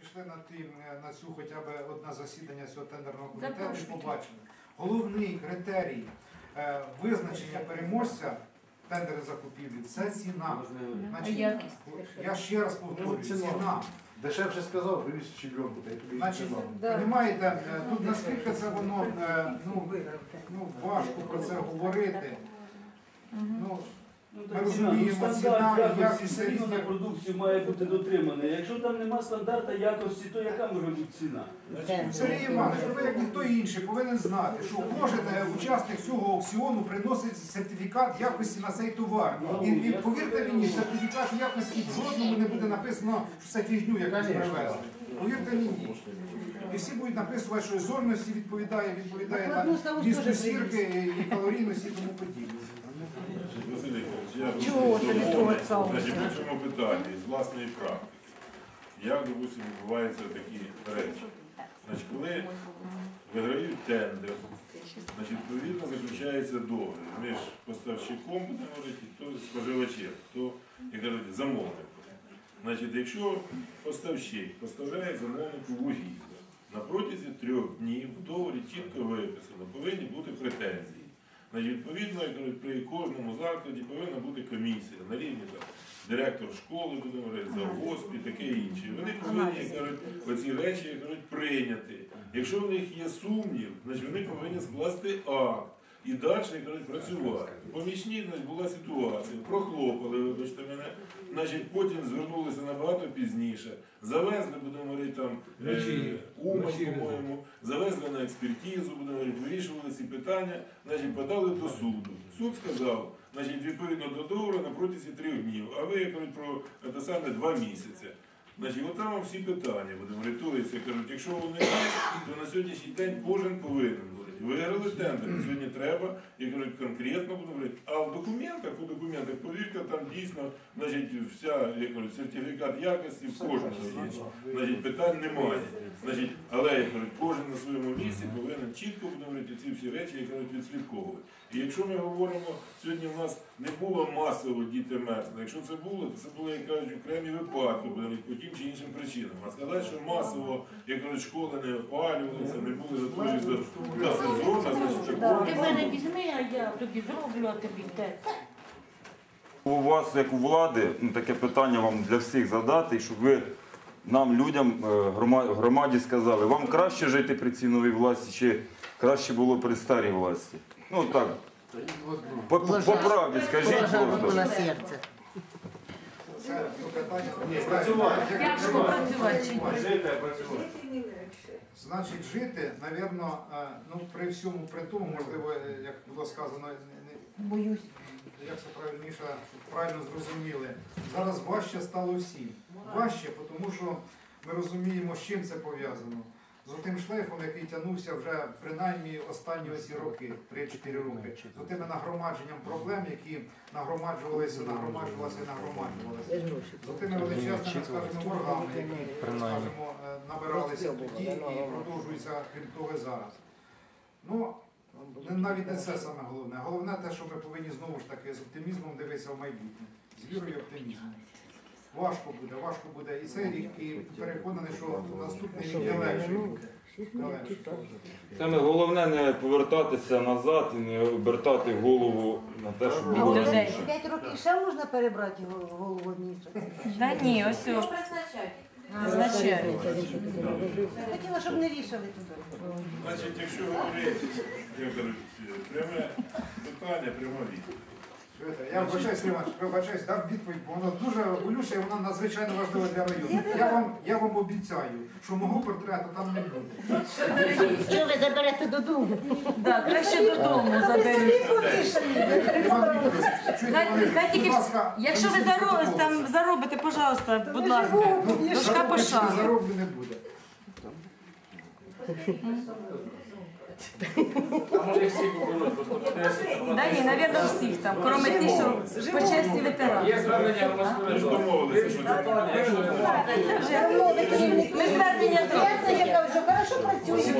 пішли на ті, е, на цю хоча б одне засідання цього тендерного комітету і побачили. Головний критерій е, визначення переможця тендери закупівлі це ціна. Значить, якість? я ще раз повторюю, Ну, ціна. ціна. Дешевше сказав, вивіз чемпіонку, та й тобі Значить, е, тут наскільки це воно е, ну, ну, важко про це говорити. Ну, Ну, Ми так, розуміємо, ціна, ну, ціна стандарт і якості якість все рівно на різні. продукцію має бути дотриманий. Якщо там нема стандарта якості, то яка може бути ціна? Сергій Іванович, ви як ніхто інший повинен знати, що кожен е, учасник цього аукціону приносить сертифікат якості на цей товар. І, і повірте мені, сертифікат якості в жодному не буде написано, що це фігню якусь привезли. Повірте мені. І всі будуть написувати, що зорності відповідає, відповідає Накладну на сірки і калорійності і тому подібне. Чого це не сало? значить, по цьому питанні з власної практики. Як, допустимо, відбуваються такі речі? Значить, коли виграють тендер, значить, відповідно заключається договір між поставщиком, говорити, то споживачем, хто, як кажуть, замовником. Значить, якщо поставщик поставляє замовнику вугілля, на протязі трьох днів в договорі чітко виписано, повинні бути претензії. Відповідно, при кожному закладі повинна бути комісія на рівні директор школи, завгосп і таке інше. Вони повинні кажуть, оці речі кажуть, прийняти. Якщо в них є сумнів, значить вони повинні скласти акт. І далі кажуть, працювати. Помічні значить, була ситуація, прохлопали, вибачте мене, значить, потім звернулися набагато пізніше, завезли, будемо говорити, там е, Умань, по-моєму, завезли на експертизу, будемо говорити, вирішували ці питання, значить, подали до суду. Суд сказав, значить, відповідно до договору на протязі трьох днів, а ви як кажуть, про те саме два місяці. Значить, от там всі питання будемо говорити. Тобто, кажуть, якщо вони є, то на сьогоднішній день кожен повинен говорити. Виграли тендер, сьогодні треба, і кажуть, конкретно буду говорити. А в документах, у документах, повірте, там дійсно, значить, вся, як кажуть, сертифікат якості в кожному є. Значить, питань немає. Значить, але як кажуть, кожен на своєму місці повинен чітко говорити ці всі речі, як кажуть, відслідковувати. І якщо ми говоримо, сьогодні в нас не було масово діти мерзли. Якщо це було, то це були, як кажуть, окремі випадки, по тим чи іншим причинам. А сказати, що масово, як кажуть, школи не опалювалися, не були готові до, сезону, значить, Ти мене візьми, а я тобі зроблю, а тобі те. У вас, як у влади, ну, таке питання вам для всіх задати, щоб ви нам, людям, е, громаді сказали, вам краще жити при цій новій власті, чи краще було при старій власті? Ну так, по, по, по правді скажіть Положа руку просто. на серце. Це ну. Тяжко працювати? Жити, працювати. Значить, жити, напевно, ну при всьому при тому, можливо, е, як було сказано, Боюсь. як це правильніше, щоб правильно зрозуміли. Зараз важче стало всім. Важче, тому що ми розуміємо, з чим це пов'язано. З тим шлейфом, який тягнувся вже принаймні останні оці роки, 3-4 роки, з тими нагромадженням проблем, які нагромаджувалися, нагромаджувалися, нагромаджувалися. З тими величезними, скажімо, боргами, які скажімо, е, набиралися тоді і продовжуються, крім того, зараз. Ну, навіть не це саме головне. Головне те, що ми повинні знову ж таки з оптимізмом дивитися в майбутнє. З вірою і оптимізмом. Важко буде, важко буде і цей рік, і переконаний, що наступний рік є легший Саме головне не повертатися назад і не обертати голову на те, що було раніше. П'ять років ще можна перебрати гол- голову адміністрації? Да ні, ось о, призначають. Хотіла, щоб не вішали туди. Значить, якщо говорити, як кажуть, пряме питання, пряма відповідь. Я вибачаюсь, Іван, вибачаюсь, дам відповідь, бо воно дуже болюче і вона надзвичайно важлива для району. Я вам, я вам обіцяю, що мого портрету там не буде. Що ви заберете додому? Да, краще додому заберуть. Іван Вікторович, чуєте, Хай, Валерій, хай тільки, будь ласка, якщо ви винесіть заро- протокол. там заробите, пожалуйста, будь ласка, Ну, дошка зароблю, пошани. Зароблю не буде. А може всі купили, просто Да ні, навірно, всіх там, кроме тих, що по честі ветерани. Є звернення громадської домовилися, що це вже ми звернення зробимо. Я це я кажу, хорошо працює.